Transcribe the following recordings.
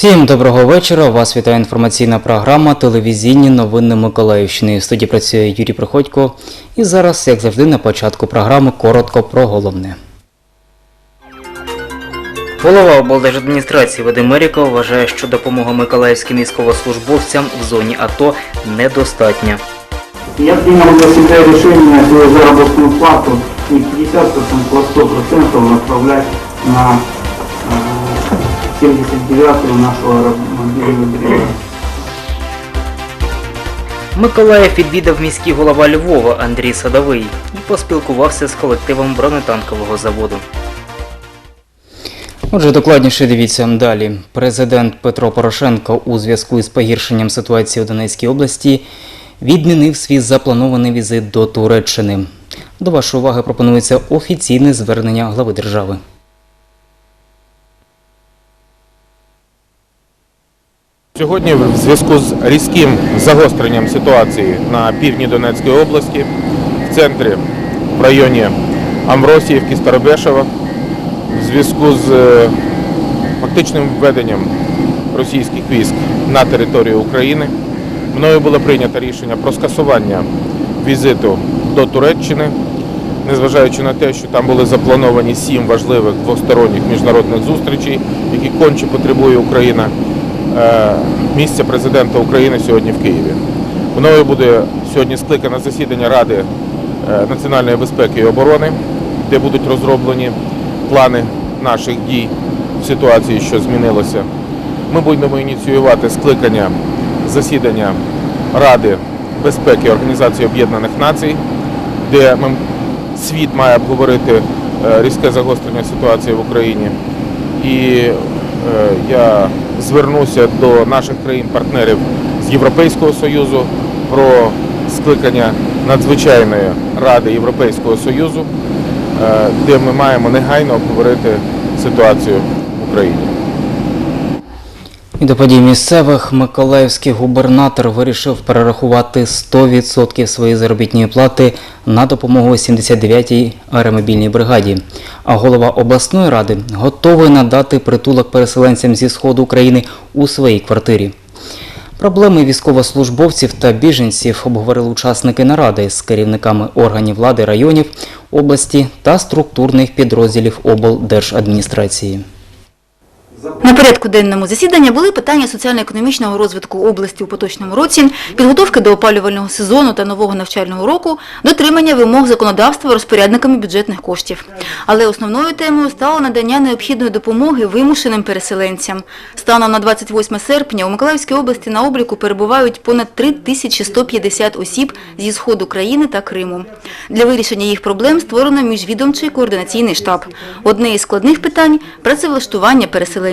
Всім доброго вечора. Вас вітає інформаційна програма Телевізійні новини Миколаївщини. В студії працює Юрій Приходько. І зараз, як завжди, на початку програми коротко про головне. Голова облдержадміністрації Вадим Меріков вважає, що допомога миколаївським військовослужбовцям в зоні АТО недостатня. Я принял для себя решение свою заработную плату не 50%, а 100% направлять на э, 79-ю нашего мобильного бригаду. Миколаїв відвідав міський голова Львова Андрій Садовий і поспілкувався з колективом бронетанкового заводу. Отже, докладніше дивіться далі. Президент Петро Порошенко у зв'язку із погіршенням ситуації у Донецькій області відмінив свій запланований візит до Туреччини. До вашої уваги пропонується офіційне звернення глави держави. Сьогодні в зв'язку з різким загостренням ситуації на півдні Донецької області, в центрі, в районі Амвросіївки, Старобешева, в зв'язку з е, фактичним введенням російських військ на територію України, мною було прийнято рішення про скасування візиту до Туреччини, незважаючи на те, що там були заплановані сім важливих двосторонніх міжнародних зустрічей, які конче потребує Україна місця президента України сьогодні в Києві. Мною буде сьогодні скликане засідання Ради е, національної безпеки і оборони, де будуть розроблені плани наших дій в ситуації, що змінилося. Ми будемо ініціювати скликання засідання Ради безпеки Організації Об'єднаних Націй, де світ має обговорити е, різке загострення ситуації в Україні. І е, я звернуся до наших країн-партнерів з Європейського Союзу про скликання надзвичайної ради Європейського Союзу, е, де ми маємо негайно обговорити ситуацію в Україні. І до подій місцевих Миколаївський губернатор вирішив перерахувати 100% своєї заробітної плати на допомогу 79-й аеромобільній бригаді. А голова обласної ради готовий надати притулок переселенцям зі сходу України у своїй квартирі. Проблеми військовослужбовців та біженців обговорили учасники наради з керівниками органів влади районів, області та структурних підрозділів облдержадміністрації. На порядку денному засідання були питання соціально-економічного розвитку області у поточному році, підготовки до опалювального сезону та нового навчального року, дотримання вимог законодавства розпорядниками бюджетних коштів. Але основною темою стало надання необхідної допомоги вимушеним переселенцям. Станом на 28 серпня у Миколаївській області на обліку перебувають понад 3150 осіб зі сходу країни та Криму. Для вирішення їх проблем створено міжвідомчий координаційний штаб. Одне із складних питань – працевлаштування переселенців.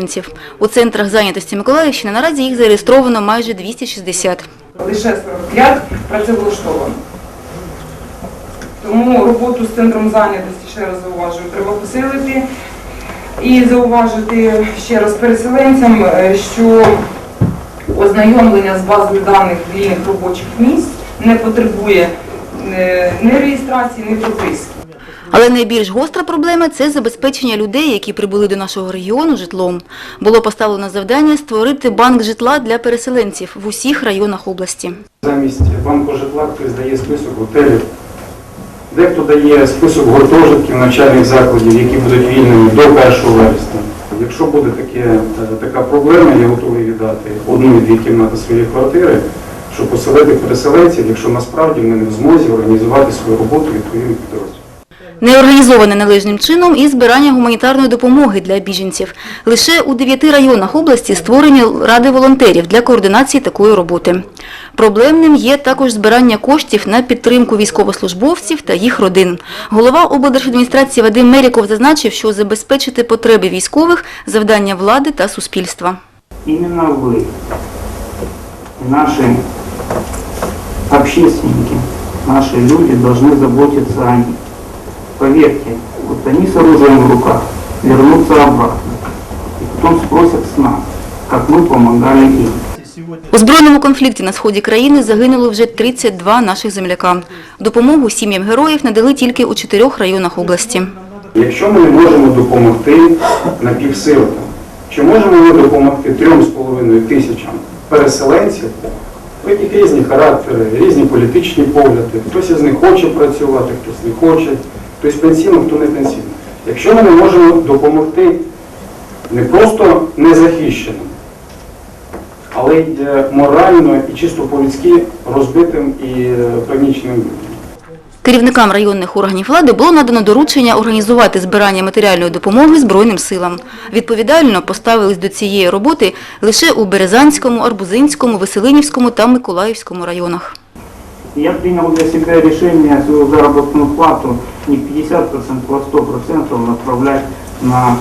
У центрах зайнятості Миколаївщини наразі їх зареєстровано майже 260. лише 45 працевлаштовано. Тому роботу з центром зайнятості, ще раз зауважую, треба посилити. І зауважити ще раз переселенцям, е, що ознайомлення з базою даних вільних робочих місць не потребує е, ні реєстрації, ні прописки. Але найбільш гостра проблема – це забезпечення людей, які прибули до нашого регіону житлом. Було поставлено завдання створити банк житла для переселенців в усіх районах області. Замість банку житла хтось дає список готелів. Дехто дає список гуртожитків навчальних закладів, які будуть вільними до 1 вересня. Якщо буде таке, е, така проблема, я готовий віддати одну і дві кімнати своєї квартири, щоб поселити переселенців, якщо насправді ми не в змозі організувати свою роботу відповідним підрозділом. Не організоване належним чином і збирання гуманітарної допомоги для біженців. Лише у дев'яти районах області створені ради волонтерів для координації такої роботи. Проблемним є також збирання коштів на підтримку військовослужбовців та їх родин. Голова облдержадміністрації Вадим Меріков зазначив, що забезпечити потреби військових – завдання влади та суспільства. Именно вы, наши общественники, наши люди должны заботиться о них. Поверьте, вот они с оружием в руках вернутся обратно. И потом спросят с нас, как мы помогали им. У збройному конфлікті на сході країни загинуло вже 32 наших земляка. Допомогу сім'ям героїв надали тільки у чотирьох районах області. Якщо ми не можемо допомогти на напівсилам, Чи можемо ми допомогти 3,5 тисячам переселенців, у яких різні характери, різні політичні погляди, хтось із них хоче працювати, хтось не хоче, хтось пенсійно, хто не пенсійно. Якщо ми не можемо допомогти не просто незахищеним, але й е, морально і чисто по-людськи розбитим і е, пригніченим людям. Керівникам районних органів влади було надано доручення організувати збирання матеріальної допомоги Збройним силам. Відповідально поставились до цієї роботи лише у Березанському, Арбузинському, Веселинівському та Миколаївському районах. Я принял для себя решение свою заработную плату не 50%, а 100% направлять на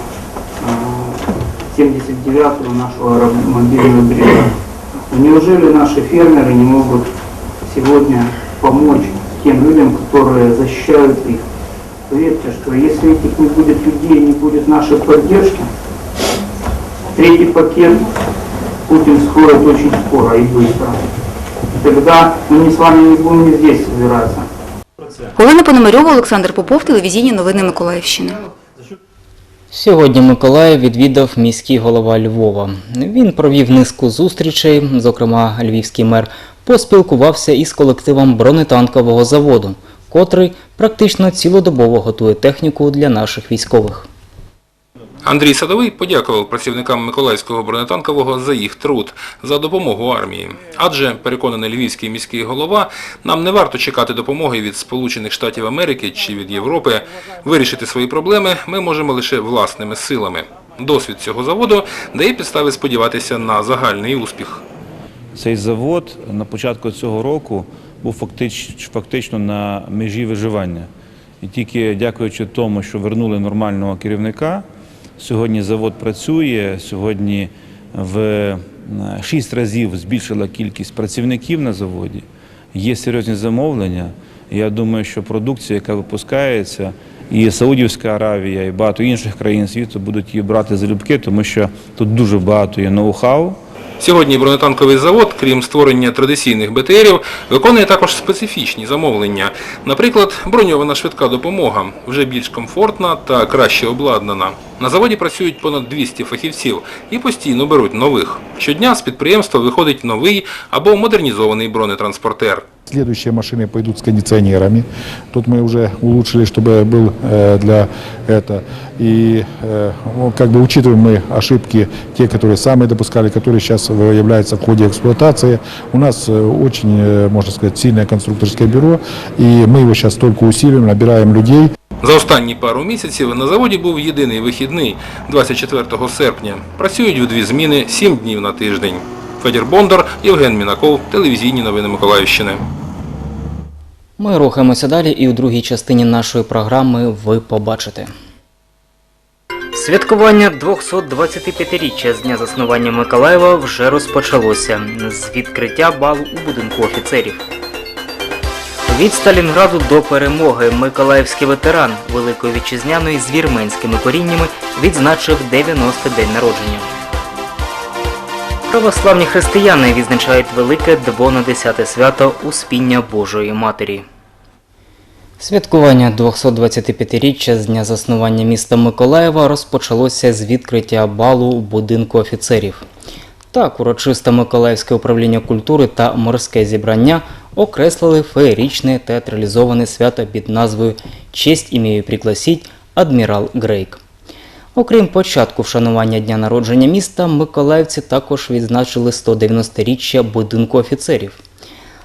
э, 79-ю нашу аэромобильную бригаду. Неужели наши фермеры не могут сегодня помочь тем людям, которые защищают их? Поверьте, что если этих не будет людей, не будет нашей поддержки, третий пакет Путин скроет очень скоро и быстро. Тогда мы не с вами не будем и здесь собираться. Олена Пономарьова, Олександр Попов, телевізійні новини Миколаївщини. Сьогодні Миколаїв відвідав міський голова Львова. Він провів низку зустрічей, зокрема львівський мер, поспілкувався із колективом бронетанкового заводу, котрий практично цілодобово готує техніку для наших військових. Андрій Садовий подякував працівникам Миколаївського бронетанкового за їх труд, за допомогу армії. Адже, переконаний львівський міський голова, нам не варто чекати допомоги від Сполучених Штатів Америки чи від Європи. Вирішити свої проблеми ми можемо лише власними силами. Досвід цього заводу дає підстави сподіватися на загальний успіх. Цей завод на початку цього року був фактично, на межі виживання. І тільки дякуючи тому, що вернули нормального керівника, сьогодні завод працює, сьогодні в е, шість разів збільшила кількість працівників на заводі, є серйозні замовлення. Я думаю, що продукція, яка випускається, і Саудівська Аравія, і багато інших країн світу будуть її брати залюбки, тому що тут дуже багато є ноу-хау. Сьогодні бронетанковий завод, крім створення традиційних БТРів, виконує також специфічні замовлення. Наприклад, броньована швидка допомога, вже більш комфортна та краще обладнана. На заводі працюють понад 200 фахівців і постійно беруть нових. Щодня з підприємства виходить новий або модернізований бронетранспортер. Следующие машины пойдут с кондиционерами. Тут мы уже улучшили, чтобы был э, для этого. И э, ну, как бы учитываем мы ошибки, те, которые сами допускали, которые сейчас выявляются в ходе эксплуатации. У нас э, очень, э, можно сказать, сильное конструкторское бюро, и мы его сейчас только усиливаем, набираем людей. За останні пару місяців на заводі був єдиний вихідний 24 серпня. Працюють в дві зміни 7 днів на тиждень. Федір Бондар, Євген Мінаков, телевізійні новини Миколаївщини. Ми рухаємося далі і у другій частині нашої програми ви побачите. Святкування 225-річчя з дня заснування Миколаєва вже розпочалося з відкриття балу у будинку офіцерів. Від Сталінграду до перемоги Миколаївський ветеран Великої Вітчизняної з вірменськими коріннями відзначив 90 день народження. Православні християни відзначають велике 12 свято Успіння Божої Матері. Святкування 225-річчя з дня заснування міста Миколаєва розпочалося з відкриття балу у будинку офіцерів. Так, урочисте Миколаївське управління культури та морське зібрання окреслили феєрічне театралізоване свято під назвою Честь імею пригласіть Адмірал Грейк. Окрім початку вшанування дня народження міста, миколаївці також відзначили 190-річчя будинку офіцерів.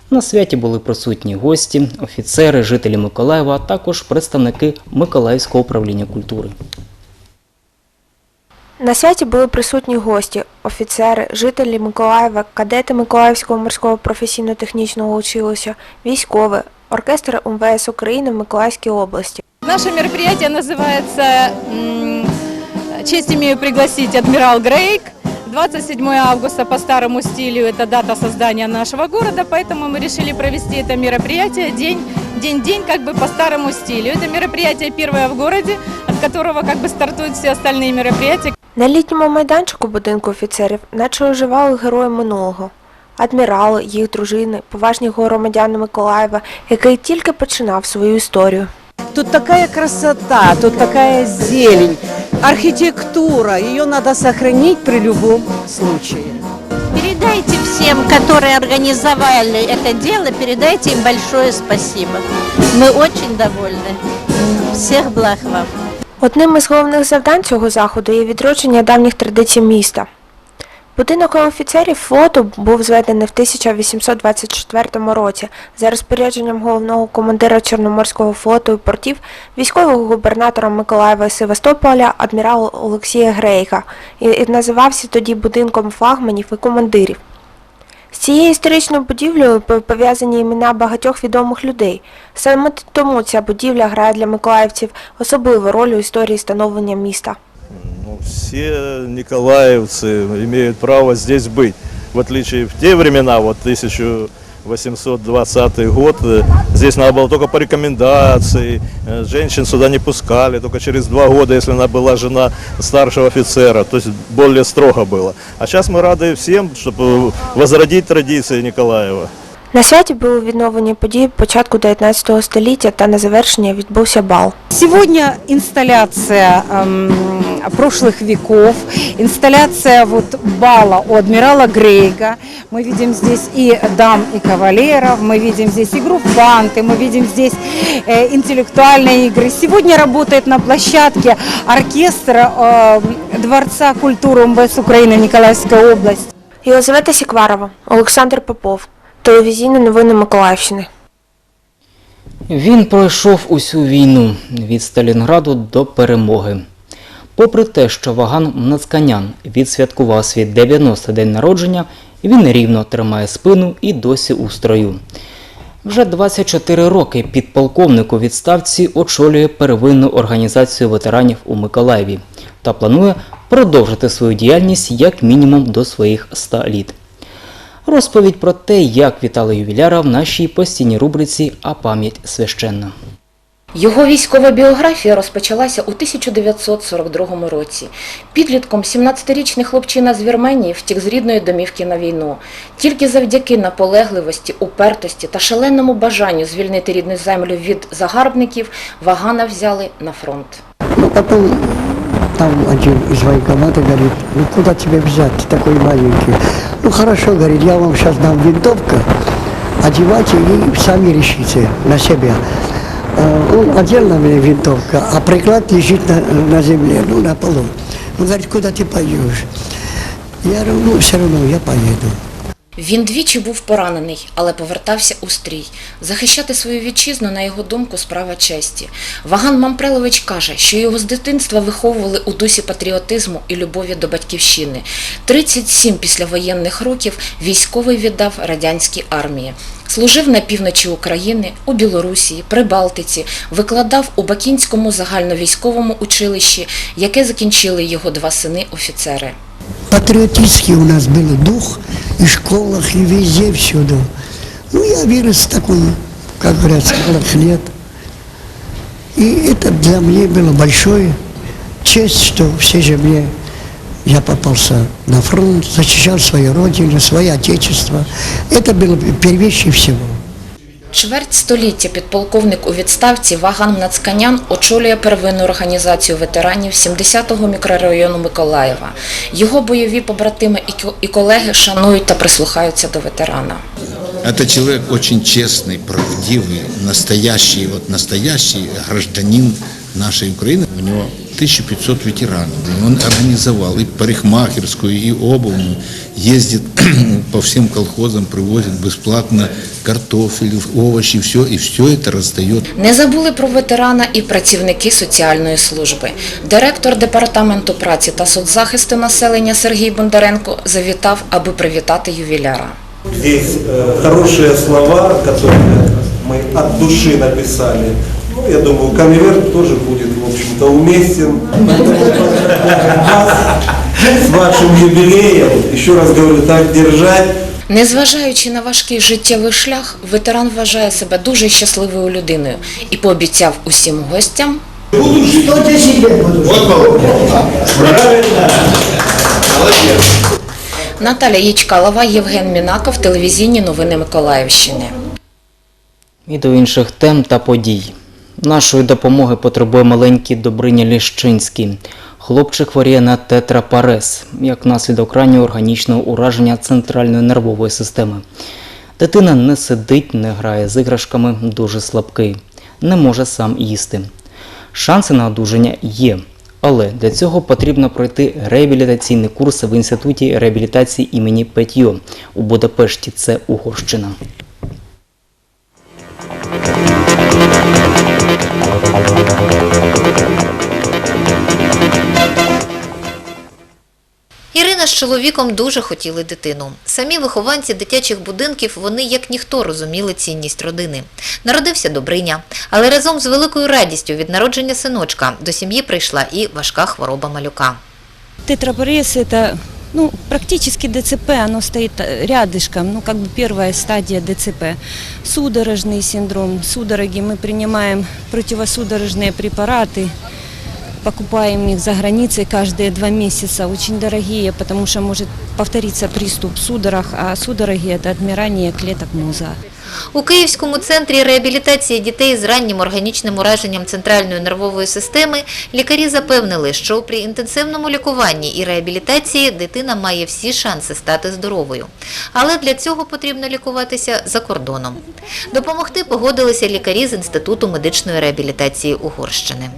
На святі були присутні гості, офіцери, жителі Миколаєва, а також представники Миколаївського управління культури. На святі були присутні гості, офіцери, жителі Миколаєва, кадети Миколаївського морського професійно-технічного училища, військові, оркестр МВС України в Миколаївській області. Наше мероприятие называется м, «Честь имею пригласить адмирал Грейк». 27 августа по старому стилю это дата создания нашего города, поэтому мы решили провести это мероприятие день день-день как бы по старому стилю. Это мероприятие первое в городе, от которого как бы стартуют все остальные мероприятия. На літньому майданчику будинку офіцерів наче оживали герої минулого. Адмірали, їх дружини, поважні громадяни Миколаєва, який тільки починав свою історію. Тут такая красота, тут такая зелень, архитектура. Ее надо сохранить при любом случае. Передайте всем, которые организовали это дело, передайте им большое спасибо. Мы очень довольны. Всех благ вам. Одним із головних завдань цього заходу є відродження давніх традицій міста. Будинок офіцерів флоту був зведений в 1824 році за розпорядженням головного командира Чорноморського флоту і портів, військового губернатора Миколаєва Севастополя адмірала Олексія Грейга і, називався тоді будинком флагманів і командирів. З цією історичною будівлею пов'язані імена багатьох відомих людей. Саме тому ця будівля грає для миколаївців особливу роль у історії становлення міста. Ну, все николаевцы имеют право здесь быть. В отличие в те времена, вот 1820 год, э, здесь надо было только по рекомендации, э, женщин сюда не пускали, только через два года, если она была жена старшего офицера, то есть более строго было. А сейчас мы рады всем, чтобы возродить традиции Николаева. На святі були відновлені події початку 19 століття та на завершення відбувся бал. Сегодня инсталляция эм, прошлых веков, инсталляция вот бала у адмирала Грейга. Мы видим здесь и дам, и кавалеров, мы видим здесь игру в банты, мы видим здесь э, интеллектуальные игры. Сегодня работает на площадке оркестр э, Дворца культуры МВС Украины Николаевской области. Єлизавета Сікварова, Олександр Попов, телевізійні новини Миколаївщини. Він пройшов усю війну від Сталінграду до перемоги. Попри те, що Ваган Мнацканян відсвяткував свій 90 день народження, він рівно тримає спину і досі у строю. Вже 24 роки підполковник у відставці очолює первинну організацію ветеранів у Миколаєві та планує продовжити свою діяльність як мінімум до своїх 100 літ. Розповідь про те, як вітали ювіляра в нашій постійній рубриці А пам'ять священна. Його військова біографія розпочалася у 1942 році. Підлітком 17-річний хлопчина з Вірменії втік з рідної домівки на війну. Тільки завдяки наполегливості, упертості та шаленому бажанню звільнити рідну землю від загарбників Вагана взяли на фронт. Ну, там один из военкомата говорит, ну куда тебя взять, ты такой маленький? Ну хорошо, говорит, я вам сейчас дам винтовку, одевайте и сами решите на себя. Э, Он одел на меня винтовку, а приклад лежит на, на земле, ну на полу. Он говорит, куда ты пойдешь? Я говорю, ну все равно я поеду. Він двічі був поранений, але повертався у стрій. Захищати свою вітчизну, на його думку, справа честі. Ваган Мампрелович каже, що його з дитинства виховували у дусі патріотизму і любові до батьківщини. 37 післявоєнних років військовий віддав радянській армії. Служив на півночі України, у Білорусі, Прибалтиці, викладав у Бакінському загальновійськовому училищі, яке закінчили його два сини-офіцери. Патриотический у нас был дух и в школах, и везде, всюду. Ну, я вырос в таком, как говорят, с малых лет. И это для меня было большое честь, что все же мне я попался на фронт, защищал свою родину, свое отечество. Это было первейшее всего. Чверть століття підполковник у відставці Ваган Нацканян очолює первинну організацію ветеранів 70-го мікрорайону Миколаєва. Його бойові побратими і ко- і колеги шанують та прислухаються до ветерана. Это человек очень честный, правдивый, настоящий, вот настоящий гражданин нашей Украины. У него 1500 ветеранов. Он организовал и парикмахерскую, и обувную. Ездит по всем колхозам, привозит бесплатно картофель, овощи, все, и все это раздает Не забули про ветерана і працівники соціальної служби. Директор департаменту праці та соцзахисту населення Сергій Бондаренко завітав, аби привітати ювіляра. Здесь э, хорошие слова, которые мы от души написали. Ну, я думаю, конверт тоже будет, в общем-то, уместен. С вашим юбилеем. Еще раз говорю, так держать. Незважаючи на важкий життєвий шлях, ветеран вважає себе дуже щасливою людиною і пообіцяв усім гостям Что ты себе будешь? Наталя Ячкалова, Євген Мінаков, телевізійні новини Миколаївщини. І до інших тем та подій. Нашої допомоги потребує маленький Добриня Ліщинський. Хлопчик хворіє на тетрапарез, як наслідок раннього органічного ураження центральної нервової системи. Дитина не сидить, не грає з іграшками, дуже слабкий, не може сам їсти. Шанси на одужання є, але для цього потрібно пройти реабілітаційні курси в інституті реабілітації імені Петьо у Будапешті. Це Угорщина. Ірина з чоловіком дуже хотіли дитину. Самі вихованці дитячих будинків вони як ніхто розуміли цінність родини. Народився Добриня, але разом з великою радістю від народження синочка до сім'ї прийшла і важка хвороба малюка. Тетрапорез – это ну, практически ДЦП, оно стоит э, рядышком, ну, как бы первая стадия ДЦП. Судорожный синдром, судороги, мы принимаем противосудорожные препараты, покупаем их за границей каждые два месяца, очень дорогие, потому что может повториться приступ судорог, а судороги – это отмирание клеток мозга. У Київському центрі реабілітації дітей з раннім органічним ураженням центральної нервової системи лікарі запевнили, що при інтенсивному лікуванні і реабілітації дитина має всі шанси стати здоровою. Але для цього потрібно лікуватися за кордоном. Допомогти погодилися лікарі з Інституту медичної реабілітації Угорщини.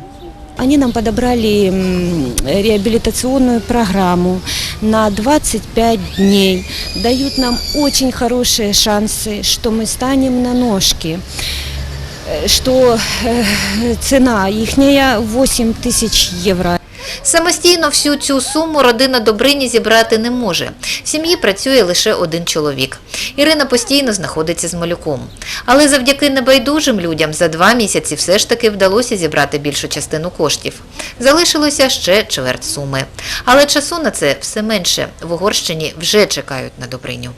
Они нам подобрали м, реабилитационную программу на 25 дней. Дают нам очень хорошие шансы, что мы станем на ножки. Э, Что э, цена ихняя 8 тысяч евро. Самостійно всю цю суму родина Добрині зібрати не може. В сім'ї працює лише один чоловік. Ірина постійно знаходиться з малюком. Але завдяки небайдужим людям за два місяці все ж таки вдалося зібрати більшу частину коштів. Залишилося ще чверть суми. Але часу на це все менше. В Угорщині вже чекають на Добриню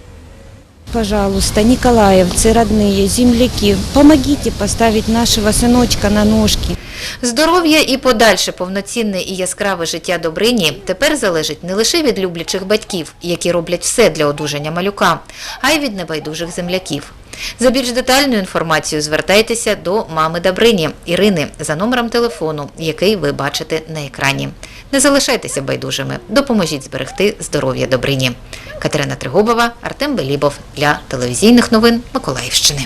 Пожалуйста, николаевцы, родные, земляки, помогите поставить нашего сыночка на ножки. Здоров'я і подальше повноцінне і яскраве життя Добрині тепер залежить не лише від люблячих батьків, які роблять все для одужання малюка, а й від небайдужих земляків. За більш детальною інформацією звертайтеся до мами Добрині Ірини за номером телефону, який ви бачите на екрані. Не залишайтеся байдужими, допоможіть зберегти здоров'я Добрині. Катерина Тригубова, Артем Белібов для телевізійних новин Миколаївщини.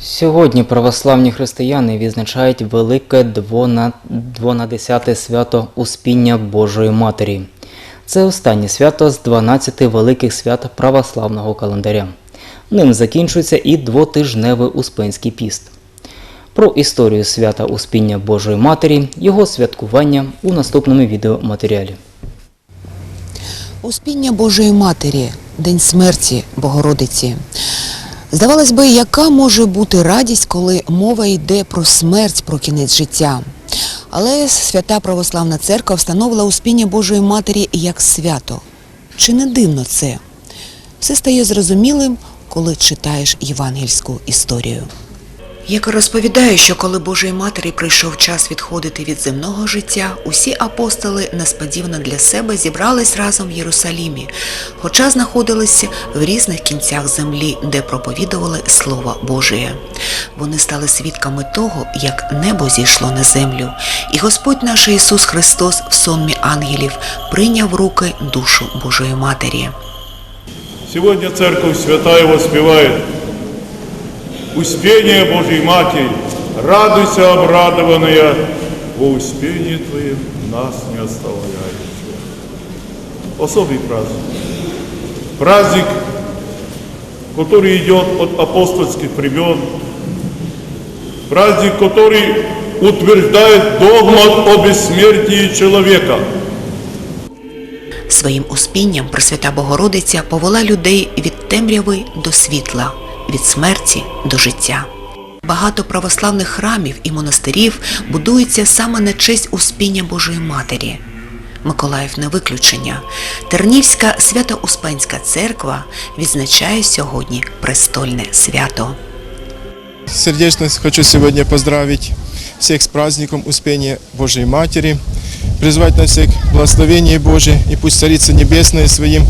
Сьогодні православні християни відзначають велике двона- двонадесяте свято Успіння Божої Матері. Це останнє свято з 12 великих свят православного календаря. Ним закінчується і двотижневий Успенський піст. Про історію свята Успіння Божої Матері, його святкування у наступному відеоматеріалі. Успіння Божої Матері, День смерті Богородиці. Здавалось би, яка може бути радість, коли мова йде про смерть, про кінець життя. Але свята Православна Церква встановила Успіння Божої Матері як свято. Чи не дивно це? Все стає зрозумілим, коли читаєш євангельську історію. Яка розповідає, що коли Божої Матері прийшов час відходити від земного життя, усі апостоли несподівано для себе зібрались разом в Єрусалімі, хоча знаходилися в різних кінцях землі, де проповідували Слово Божє. Вони стали свідками того, як небо зійшло на землю, і Господь наш Ісус Христос в сонмі ангелів прийняв руки душу Божої Матері. Сегодня Церковь Святая воспевает Успение Божьей Матери, радуйся, обрадованная, во успении Твоем нас не оставляющего. Особый праздник. Праздник, который идет от апостольских времен. Праздник, который утверждает догмат о бессмертии человека – Своїм успінням Пресвята Богородиця повела людей від темряви до світла, від смерті до життя. Багато православних храмів і монастирів будуються саме на честь успіння Божої Матері. Миколаїв не виключення. Тернівська Свято-Успенська церква відзначає сьогодні престольне свято. Сердечно хочу сегодня поздравить всех с праздником Успения Божией Матери, призвать на всех благословение Божие, и пусть Царица Небесная своим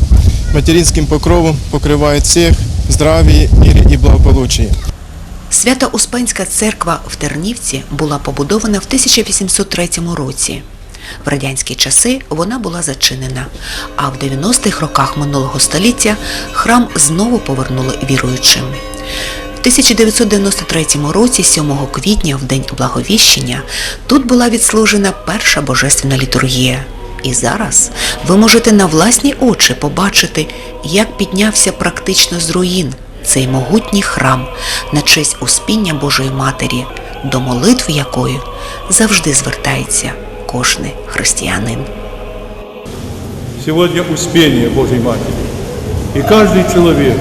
материнским покровом покрывает всех, здравии, мире и благополучии. Свята Успенська церква в Тернівці була побудована в 1803 році. В радянські часи вона була зачинена, а в 90-х роках минулого століття храм знову повернули віруючим. В 1993 році, 7 квітня, в День Благовіщення, тут була відслужена перша божественна літургія І зараз ви можете на власні очі побачити, як піднявся практично з руїн цей могутній храм на честь Успіння Божої Матері, до молитви якої завжди звертається кожний християнин. Сегодня Успение Божьей Матери. И каждый человек,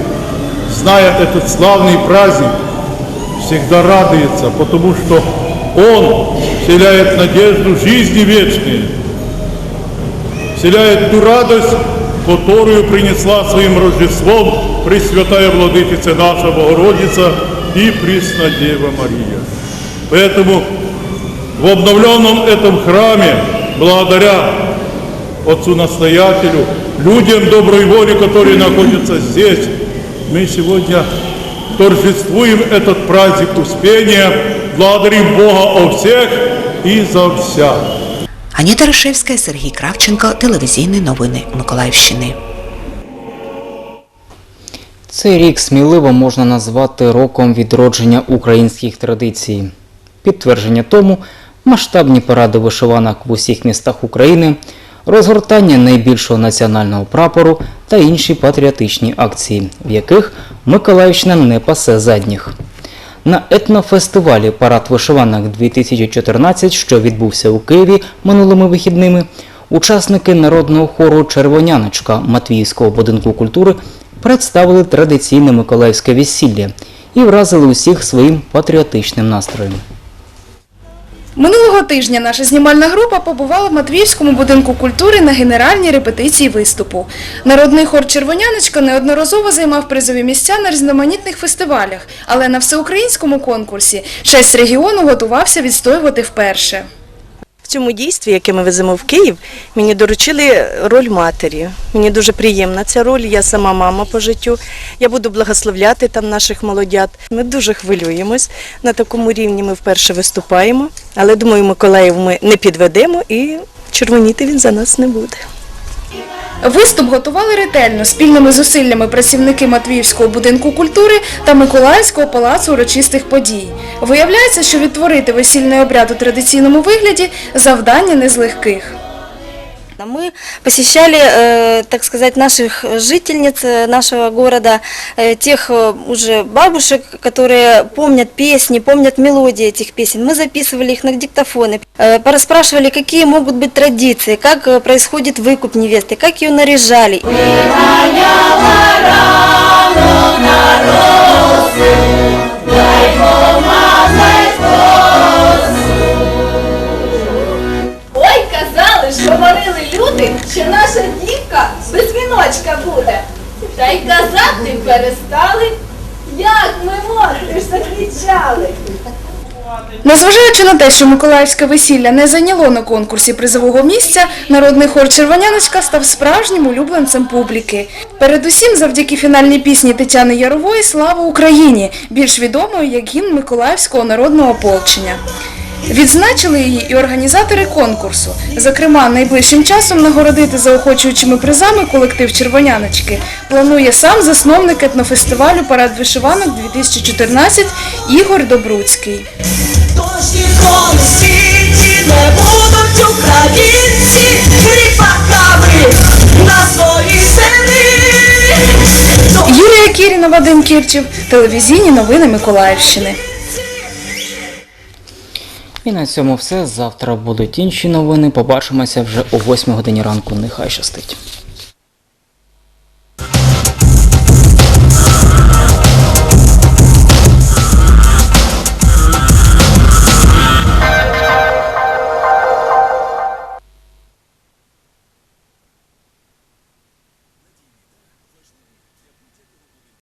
зная этот славный праздник, всегда радуется, потому что он вселяет надежду жизни вечной, Вселяет ту радость, которую принесла своим Рождеством Пресвятая Владычица наша Богородица и Преснодева Мария. Поэтому в обновленном этом храме, благодаря Отцу-настоятелю, людям доброй воли, которые находятся здесь, мы сегодня торжествуем этот праздник Успения, благодарим Бога о всех и за вся. Аніта Рашевська, Сергій Кравченко, телевізійні новини Миколаївщини. Цей рік сміливо можна назвати роком відродження українських традицій. Підтвердження тому масштабні паради вишиванок в усіх містах України, розгортання найбільшого національного прапору та інші патріотичні акції, в яких Миколаївщина не пасе задніх. На етнофестивалі Парад вишиванок 2014, що відбувся у Києві минулими вихідними, учасники народного хору Червоняночка Матвіївського будинку культури представили традиційне миколаївське весілля і вразили усіх своїм патріотичним настроєм. Минулого тижня наша знімальна група побувала в Матвіївському будинку культури на генеральній репетиції виступу. Народний хор Червоняночка неодноразово займав призові місця на різноманітних фестивалях, але на всеукраїнському конкурсі честь регіону готувався відстоювати вперше. В цьому дійстві, яке ми веземо в Київ, мені доручили роль матері. Мені дуже приємна ця роль. Я сама мама по життю. Я буду благословляти там наших молодят. Ми дуже хвилюємось. На такому рівні ми вперше виступаємо. Але думаю, Миколаїв ми не підведемо і червоніти він за нас не буде. Виступ готували ретельно спільними зусиллями працівники Матвіївського будинку культури та Миколаївського палацу урочистих подій. Виявляється, що відтворити весільний обряд у традиційному вигляді завдання не з легких. Мы посещали, э, так сказать, наших жительниц э, нашего города, э, тех уже бабушек, которые помнят песни, помнят мелодии этих песен. Мы записывали их на диктофоны, порасспрашивали, какие могут быть традиции, как происходит выкуп невесты, как ее наряжали. Ой, що наша дівка без віночка буде. Та й казати перестали. Як ми ж закричали. Незважаючи на те, що Миколаївське весілля не зайняло на конкурсі призового місця, народний хор Червоняночка став справжнім улюбленцем публіки. Передусім завдяки фінальній пісні Тетяни Ярової «Слава Україні», більш відомою як гімн Миколаївського народного ополчення. Відзначили її і організатори конкурсу. Зокрема, найближчим часом нагородити заохочуючими призами колектив Червоняночки планує сам засновник етнофестивалю Парад вишиванок 2014 Ігор Добруцький. Тож ніколи світі не будуть українці кріпаками на своїй землі. Юлія Кіріна, Вадим Кірчев, телевізійні новини Миколаївщини. І на цьому все. Завтра будуть інші новини. Побачимося вже о 8 годині ранку. Нехай щастить.